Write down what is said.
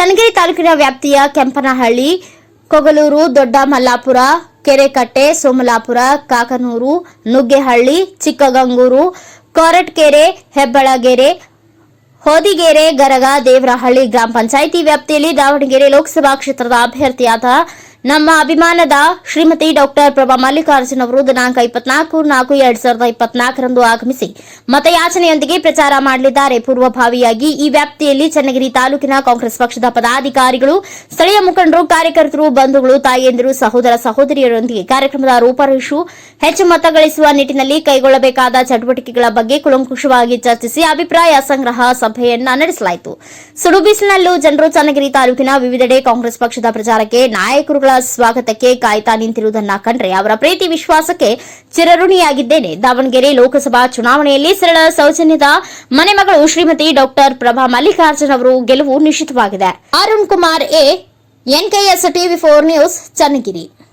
ಚನ್ನಗಿರಿ ತಾಲೂಕಿನ ವ್ಯಾಪ್ತಿಯ ಕೆಂಪನಹಳ್ಳಿ, ಕೊಗಲೂರು ದೊಡ್ಡ ಮಲ್ಲಾಪುರ ಕೆರೆಕಟ್ಟೆ, ಸೋಮಲಾಪುರ, ಕಾಕನೂರು, ನುಗ್ಗೆಹಳ್ಳಿ, ಚಿಕ್ಕಗಂಗೂರು ಕೊರಟ್ಕೆರೆ ಹೆಬ್ಬಳಗೆರೆ, ಹೊದಿಗೆರೆ, ಗರಗ, ದೇವರಹಳ್ಳಿ ಗ್ರಾಮ ಪಂಚಾಯಿತಿ ವ್ಯಾಪ್ತಿಯಲ್ಲಿ ದಾವಣಗೆರೆ ಲೋಕಸಭಾ ಕ್ಷೇತ್ರದ ಅಭ್ಯರ್ಥಿಯಾದ ನಮ್ಮ ಅಭಿಮಾನದ ಶ್ರೀಮತಿ ಡಾಕ್ಟರ್ ಪ್ರಭಾ ಮಲ್ಲಿಕಾರ್ಜುನ್ ಅವರು ದಿನಾಂಕ ಇಪ್ಪತ್ನಾಲ್ಕು ನಾಲ್ಕು ಎರಡ್ ಸಾವಿರದ ಇಪ್ಪತ್ನಾಲ್ಕರಂದು ಆಗಮಿಸಿ ಮತಯಾಚನೆಯೊಂದಿಗೆ ಪ್ರಚಾರ ಮಾಡಲಿದ್ದಾರೆ. ಪೂರ್ವಭಾವಿಯಾಗಿ ಈ ವ್ಯಾಪ್ತಿಯಲ್ಲಿ ಚನ್ನಗಿರಿ ತಾಲೂಕಿನ ಕಾಂಗ್ರೆಸ್ ಪಕ್ಷದ ಪದಾಧಿಕಾರಿಗಳು, ಸ್ಥಳೀಯ ಮುಖಂಡರು, ಕಾರ್ಯಕರ್ತರು, ಬಂಧುಗಳು ತಾಯಿಯಂದಿರು ಸಹೋದರ ಸಹೋದರಿಯರೊಂದಿಗೆ ಕಾರ್ಯಕ್ರಮದ ರೂಪರೇಷು ಹೆಚ್ಚು ಮತ ಗಳಿಸುವ ನಿಟ್ಟಿನಲ್ಲಿ ಕೈಗೊಳ್ಳಬೇಕಾದ ಚಟುವಟಿಕೆಗಳ ಬಗ್ಗೆ ಕುಲಂಕುಷವಾಗಿ ಚರ್ಚಿಸಿ ಅಭಿಪ್ರಾಯ ಸಂಗ್ರಹ ಸಭೆಯನ್ನ ನಡೆಸಲಾಯಿತು. ಸುಡುಬಿಸಿನಲ್ಲೂ ಜನರು ಚನ್ನಗಿರಿ ತಾಲೂಕಿನ ವಿವಿಧೆಡೆ ಕಾಂಗ್ರೆಸ್ ಪಕ್ಷದ ಪ್ರಚಾರಕ್ಕೆ ನಾಯಕರುಗಳ ಸ್ವಾಗತಕ್ಕೆ ಕಾಯ್ತಾ ನಿಂತಿರುವುದನ್ನ ಕಂಡ್ರೆ ಅವರ ಪ್ರೀತಿ ವಿಶ್ವಾಸಕ್ಕೆ ಚಿರಋಣಿಯಾಗಿದ್ದೇನೆ. ದಾವಣಗೆರೆ ಲೋಕಸಭಾ ಚುನಾವಣೆಯಲ್ಲಿ ಸರಳ ಸೌಜನ್ಯದ ಮನೆ ಮಗಳು ಶ್ರೀಮತಿ ಡಾಕ್ಟರ್ ಪ್ರಭಾ ಮಲ್ಲಿಕಾರ್ಜುನ್ ಅವರು ಗೆಲುವು ನಿಶ್ಚಿತವಾಗಿದೆ. Arun Kumar A NKS TV four news, Channagiri.